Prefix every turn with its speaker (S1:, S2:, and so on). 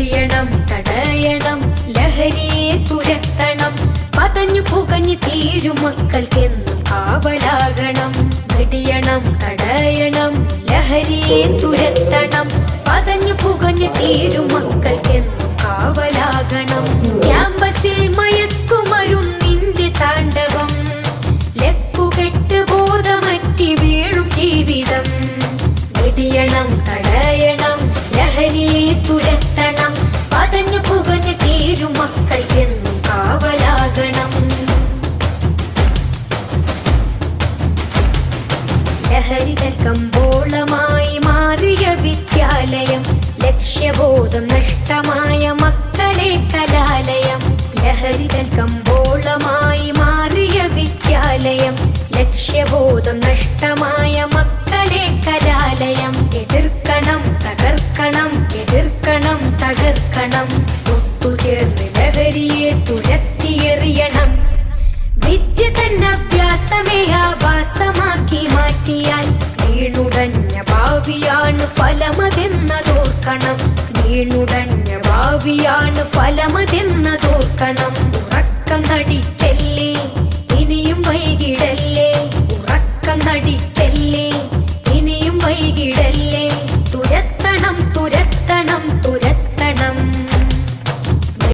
S1: വെടിയണം തടയണം ലഹരിയെ തുരത്തണം. പതഞ്ഞു പുകഞ്ഞു തീരും മക്കൾക്കെന്നും കാവലാകണം. വെടിയണം തടയണം ലഹരിയെ തുരത്തണം. പതഞ്ഞു പുകഞ്ഞു തീരും മക്കൾക്കെന്നും കാവലാകണം. ക്യാമ്പസിൽ മയക്കുമരുന്നിന്റെ താണ്ഡവം. ലക്കുകെട്ട് ബോധമറ്റി വീഴും ജീവിതം. വെടിയണം തടയണം ലഹരിതൻ കമ്പോളമായി മാറിയ വിദ്യാലയം ലക്ഷ്യബോധം നഷ്ടമായ മക്കളെ കലാലയം. ലഹരിതൽ കമ്പോളമായി മാറിയ വിദ്യാലയം ലക്ഷ്യബോധം നഷ്ടമായ മക്കളെ കലാലയം. എതിർക്കണം തകർക്കണം എതിർക്കണം തകർക്കണം. ഒത്തുചേർന്ന് ലഹരിയെ തുരത്തിയെറിയണം. വിദ്യ തന്നെ ഭാവിയാണ് ഫലമതെന്നതോർക്കണം വീണുടഞ്ഞ ഭാവിയാണ് ഫലമതെന്നതോർക്കണം ഉറക്കം നടിക്കല്ലേ ഇനിയും വൈകിടല്ലേ? ഉറക്കം നടിക്കല്ലേ ഇനിയും വൈകിടല്ലേ?